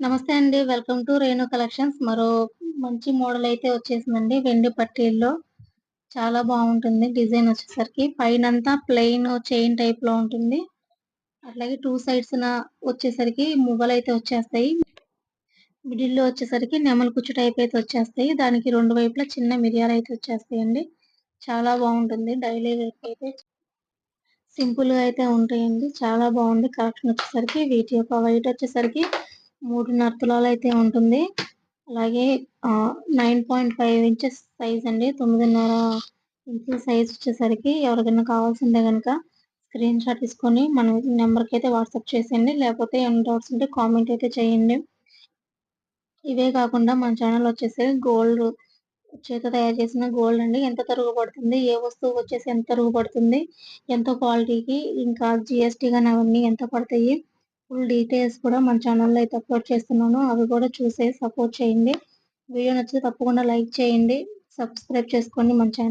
నమస్తే అండి. Welcome to Renu collections. మరో మంచి మోడల్ అయితే వచ్చేసిందండి. వెండి పట్టీల్లో. చాలా బాగుంటుంది. డిజైన్ వచ్చేసరికి పైన అంతా ప్లెయిన్ చైన్ టైప్లో ఉంటుంది. అట్లాగే టూ సైడ్స్ వచ్చేసరికి మువ్వలు అయితే వచ్చేస్తాయి. మిడిల్లో వచ్చేసరికి నెమల కుచ్చు టైప్ అయితే వచ్చేస్తాయి. దానికి రెండు వైపులా చిన్న మిరియాలు అయితే వచ్చేస్తాయండి. చాలా బాగుంటుంది. డైలీ వేర్ అయితే సింపుల్గా అయితే ఉంటాయండి. చాలా బాగుంది. కలెక్షన్ వచ్చేసరికి వీటి యొక్క వైట్ వచ్చేసరికి మూడున్నర తులాలు అయితే ఉంటుంది. అలాగే nine point five inches size అండి. తొమ్మిదిన్నర ఇంచెస్ సైజ్ వచ్చేసరికి ఎవరికైనా కావాల్సిందే కనుక స్క్రీన్ షాట్ తీసుకొని మన నెంబర్కి అయితే వాట్సాప్ చేసేయండి. లేకపోతే ఏమైనా డౌట్స్ ఉంటే కామెంట్ అయితే చేయండి. ఇవే కాకుండా మన ఛానల్ వచ్చేసి గోల్డ్ చేత తయారు చేసిన గోల్డ్ అండి. ఎంత తరుగు పడుతుంది ఏ వస్తువు వచ్చేసి ఎంత తరుగు పడుతుంది ఎంత క్వాలిటీకి ఇంకా జిఎస్టీ కానీ అవన్నీ ఎంత పడతాయి? ఫుల్ డీటెయిల్స్ కూడా మన ఛానల్లో అయితే అప్లోడ్ చేస్తున్నాను. అవి కూడా చూసే సపోర్ట్ చేయండి. వీడియో నచ్చితే తప్పకుండా లైక్ చేయండి. సబ్స్క్రైబ్ చేసుకోండి మన ఛానల్